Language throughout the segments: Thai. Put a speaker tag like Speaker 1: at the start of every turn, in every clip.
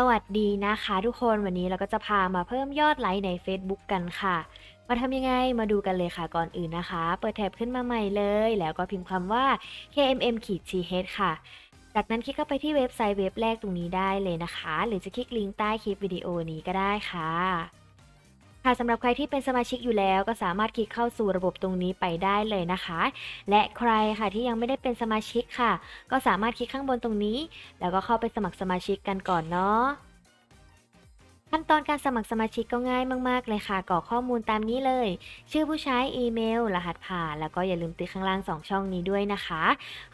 Speaker 1: สวัสดีนะคะทุกคนวันนี้เราก็จะพามาเพิ่มยอดไลค์ใน Facebook กันค่ะ มาทำยังไงมาดูกันเลยค่ะก่อนอื่นนะคะ เปิดแท็บขึ้นมาใหม่เลย แล้วก็พิมพ์คำว่า kmm-th ค่ะ จากนั้นคลิกเข้าไปที่เว็บไซต์เว็บแรกตรงนี้ได้เลยนะคะ หรือจะคลิกลิงก์ใต้คลิปวิดีโอนี้ก็ได้ค่ะ ค่ะสำหรับใครที่เป็นสมาชิกอยู่แล้วก็สามารถคลิกเข้าสู่ระบบตรงนี้ไปได้เลยนะคะ และใครค่ะที่ยังไม่ได้เป็นสมาชิกค่ะ ก็สามารถคลิกข้างบนตรงนี้ แล้วก็เข้าไปสมัครสมาชิกกันก่อนเนาะ ขั้นตอนการสมัครสมาชิกก็ง่ายมาก ๆ เลยค่ะกรอกข้อมูลตามนี้เลย ชื่อผู้ใช้อีเมล รหัสผ่าน แล้วก็อย่าลืมติ๊กข้างล่าง 2 ช่องนี้ด้วยนะคะ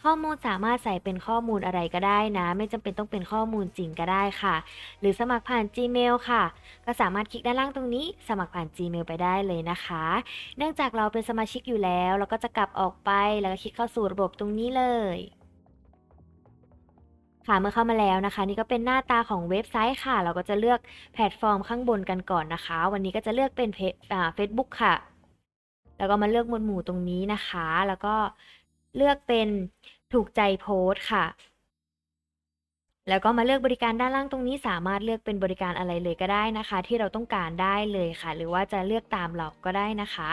Speaker 1: ข้อมูลสามารถใส่เป็นข้อมูลอะไรก็ได้นะ ไม่จำเป็นต้องเป็นข้อมูลจริงก็ได้ค่ะ หรือสมัครผ่าน Gmail ค่ะ ก็สามารถคลิกด้านล่างตรงนี้ สมัครผ่าน Gmail ไปได้เลยนะคะ เนื่องจากเราเป็นสมาชิกอยู่แล้ว เราก็จะกลับออกไปแล้วก็คลิกเข้าสู่ระบบตรงนี้เลย ค่ะเมื่อเข้ามาแล้วนะคะ นี่ก็เป็นหน้าตาของเว็บไซต์ค่ะ เราก็จะเลือกแพลตฟอร์มข้างบนกันก่อนนะคะ วันนี้ก็จะเลือกเป็นเพจอ่า Facebook ค่ะ แล้วก็มาเลือกหมวดหมู่ตรงนี้นะคะ แล้วก็เลือกเป็นถูกใจโพสต์ค่ะ แล้วก็มาเลือกบริการด้านล่างตรงนี้สามารถเลือกเป็นบริการอะไรเลยก็ได้นะคะ ที่เราต้องการได้เลยค่ะ หรือว่าจะเลือกตามเราก็ได้นะคะ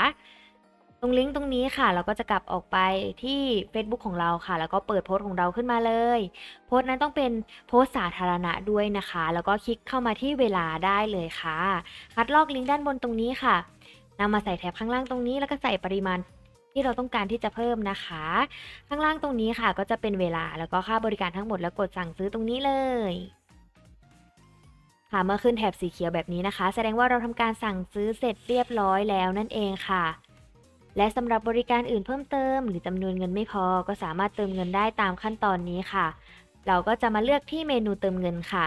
Speaker 1: ตรงลิงก์ตรงนี้ค่ะ เราก็จะกลับออกไปที่ Facebook ของเราค่ะ แล้วก็เปิดโพสต์ของเราขึ้นมาเลย โพสต์นั้นต้องเป็นโพสต์สาธารณะด้วยนะคะ แล้วก็คลิกเข้ามาที่เวลาได้เลยค่ะ คัดลอกลิงก์ด้านบนตรงนี้ค่ะนำมาใส่แถบข้างล่างตรงนี้ แล้วก็ใส่ปริมาณที่เราต้องการที่จะเพิ่มนะคะ ข้างล่างตรงนี้ค่ะ ก็จะเป็นเวลาแล้วก็ค่าบริการทั้งหมดแล้วกดสั่งซื้อตรงนี้เลยค่ะเมื่อขึ้นแถบสีเขียวแบบนี้นะคะ แสดงว่าเราทำการสั่งซื้อเสร็จเรียบร้อยแล้วนั่นเองค่ะ และสำหรับบริการอื่นเพิ่มเติม หรือจำนวนเงินไม่พอก็สามารถเติมเงินได้ตามขั้นตอนนี้ค่ะ เราก็จะมาเลือกที่เมนูเติมเงินค่ะ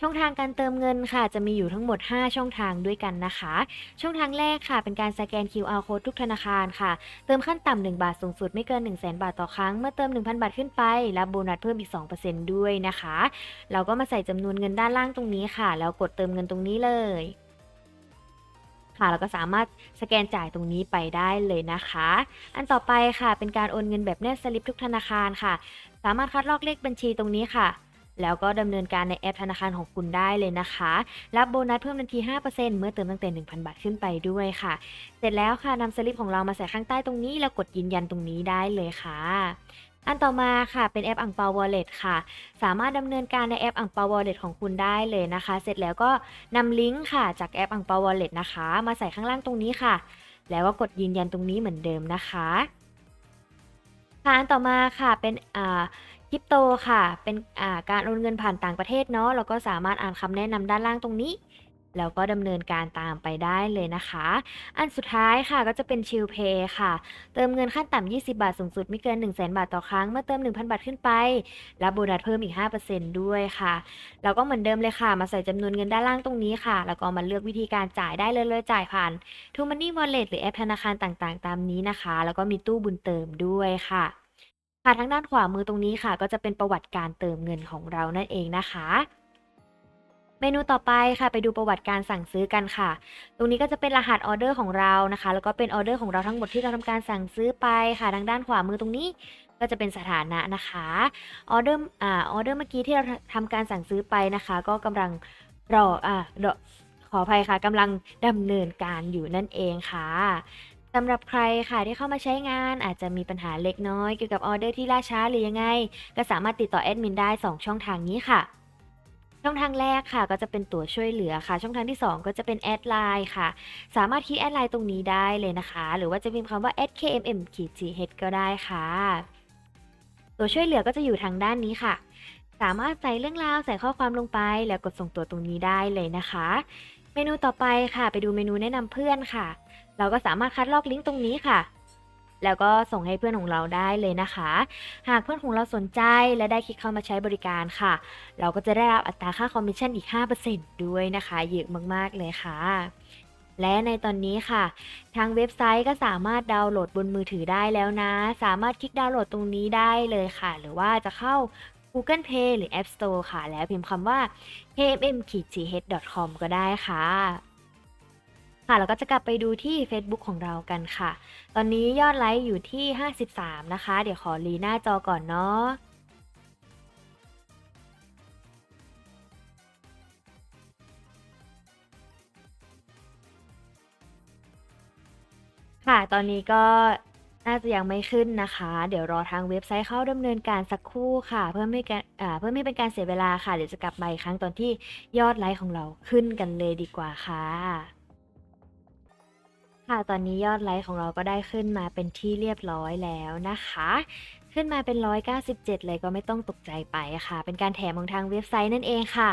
Speaker 1: ช่องทางการเติมเงินค่ะ จะมีอยู่ทั้งหมด 5 ช่องทางด้วยกันนะคะ ช่องทางแรกค่ะ เป็นการสแกน QR code ทุกธนาคารค่ะ เติมขั้นต่ำ1บาทสูงสุดไม่เกิน 1 0 0 0 0แบาทต่อครั้ง เมื่อเติม 1,000 บาทขึ้นไป รับโบนัสเพิ่มอีก 2%ด้วยนะคะ เราก็มาใส่จำนวนเงินด้านล่างตรงนี้ค่ะ แล้วกดเติมเงินตรงนี้เลย ค่ะแล้วก็สามารถสแกนจ่ายตรงนี้ไปได้เลยนะคะ อันต่อไปค่ะเป็นการโอนเงินแบบแนบสลิปทุกธนาคารค่ะ สามารถคัดลอกเลขบัญชีตรงนี้ค่ะแล้วก็ดำเนินการในแอปธนาคารของคุณได้เลยนะคะ รับโบนัสเพิ่มทันที 5%เมื่อเติมตั้งแต่ 1,000 บาทขึ้นไปด้วยค่ะ เสร็จแล้วค่ะนำสลิปของเรามาใส่ข้างใต้ตรงนี้ แล้วกดยืนยันตรงนี้ได้เลยค่ะ อันต่อมาค่ะเป็นแอปอังเปาวอลเล็ตค่ะ สามารถดำเนินการในแอปอังเปาวอลเล็ตของคุณได้เลยนะคะ เสร็จแล้วก็นำลิงก์ค่ะจากแอปอังเปาวอลเล็ตนะคะ มาใส่ข้างล่างตรงนี้ค่ะ แล้วก็กดยืนยันตรงนี้เหมือนเดิมนะคะค่ะอันต่อมาค่ะเป็นอ่าคริปโตค่ะ เป็นอ่าการโอนเงินผ่านต่างประเทศเนาะเราก็สามารถอ่านคำแนะนำด้านล่างตรงนี้ แล้วก็ดำเนินการตามไปได้เลยนะคะ อันสุดท้ายค่ะก็จะเป็นชิลเพย์ค่ะ เติมเงินขั้นต่ำ 20 บาท สูงสุดไม่เกิน 1 0 0 0 0แบาทต่อครั้ง เมื่อเติม 1,000 บาทขึ้นไป รับโบนัสเพิ่มอีก 5%ด้วยค่ะ แล้วก็เหมือนเดิมเลยค่ะ มาใส่จำนวนเงินด้านล่างตรงนี้ค่ะ แล้วก็มาเลือกวิธีการจ่ายได้เลยเลยจ่ายผ่าน t ู Money Wallet หรือแอปธนาคารต่างๆ ตามนี้นะคะ แล้วก็มีตู้บุญเติมด้วยค่ะ ค่ะทางด้านขวามือตรงนี้ค่ะ ก็จะเป็นประวัติการเติมเงินของเรานั่นเองนะคะ เมนูต่อไปค่ะ ไปดูประวัติการสั่งซื้อกันค่ะ ตรงนี้ก็จะเป็นรหัสออเดอร์ของเรานะคะ แล้วก็เป็นออเดอร์ของเราทั้งหมดที่เราทำการสั่งซื้อไปค่ะทางด้านขวามือตรงนี้ก็จะเป็นสถานะนะคะออเดอร์อ่าออเดอร์เมื่อกี้ที่เราทำการสั่งซื้อไปนะคะ ก็กำลังรออ่าขออภัยค่ะกำลังดำเนินการอยู่นั่นเองค่ะสำหรับใครค่ะที่เข้ามาใช้งานอาจจะมีปัญหาเล็กน้อยเกี่ยวกับออเดอร์ที่ล่าช้าหรือยังไง ก็สามารถติดต่อแอดมินได้ 2 ช่องทางนี้ค่ะ ช่องทางแรกค่ะ ก็จะเป็นตัวช่วยเหลือค่ะ ช่องทางที่ 2 ก็จะเป็นแอดไลน์ค่ะ สามารถคลิกแอดไลน์ตรงนี้ได้เลยนะคะ หรือว่าจะพิมพ์คำว่า @kmm-gh ก็ได้ค่ะ ตัวช่วยเหลือก็จะอยู่ทางด้านนี้ค่ะ สามารถใส่เรื่องราวใส่ข้อความลงไป แล้วกดส่งตัวตรงนี้ได้เลยนะคะ เมนูต่อไปค่ะ ไปดูเมนูแนะนำเพื่อนค่ะ เราก็สามารถคัดลอกลิงก์ตรงนี้ค่ะ แล้วก็ส่งให้เพื่อนของเราได้เลยนะคะ หากเพื่อนของเราสนใจและได้คลิกเข้ามาใช้บริการค่ะ เราก็จะได้รับอัตราค่าคอมมิชชั่นอีก 5%ด้วยนะคะเยอะมากๆเลยค่ะและในตอนนี้ค่ะ ทางเว็บไซต์ก็สามารถดาวน์โหลดบนมือถือได้แล้วนะ สามารถคลิกดาวน์โหลดตรงนี้ได้เลยค่ะ หรือว่าจะเข้า Google Play หรือ App Store ค่ะ แล้วพิมพ์คำว่า kmm-th.com ก็ได้ค่ะ ค่ะ เราก็จะกลับไปดูที่ Facebook ของเรากันค่ะ ตอนนี้ยอดไลค์อยู่ที่ 53 นะคะ เดี๋ยวขอรีหน้าจอก่อนเนาะค่ะ ตอนนี้ก็น่าจะยังไม่ขึ้นนะคะ เดี๋ยวรอทางเว็บไซต์เข้าดำเนินการสักครู่ค่ะ เพื่อไม่เพื่อไม่เป็นการเสียเวลาค่ะ เดี๋ยวจะกลับมาอีกครั้งตอนที่ยอดไลค์ของเราขึ้นกันเลยดีกว่าค่ะ ค่ะ ตอนนี้ยอดไลค์ของเราก็ได้ขึ้นมาเป็นที่เรียบร้อยแล้วนะคะ ขึ้นมาเป็น 197 เลยก็ไม่ต้องตกใจไปค่ะ เป็นการแถมของทางเว็บไซต์นั่นเองค่ะ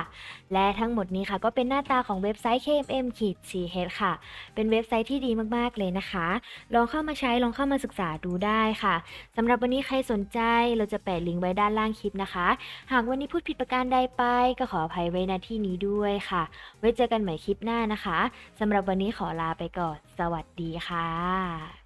Speaker 1: และทั้งหมดนี้ค่ะก็เป็นหน้าตาของเว็บไซต์ KMM-CH ค่ะ เป็นเว็บไซต์ที่ดีมากๆเลยนะคะ ลองเข้ามาใช้ ลองเข้ามาศึกษาดูได้ค่ะสำหรับวันนี้ใครสนใจเราจะแปะลิงก์ไว้ด้านล่างคลิปนะคะ หากวันนี้พูดผิดประการใดไป ก็ขออภัยไว้ณที่นี้ด้วยค่ะ ไว้เจอกันใหม่คลิปหน้านะคะสำหรับวันนี้ขอลาไปก่อน สวัสดีค่ะ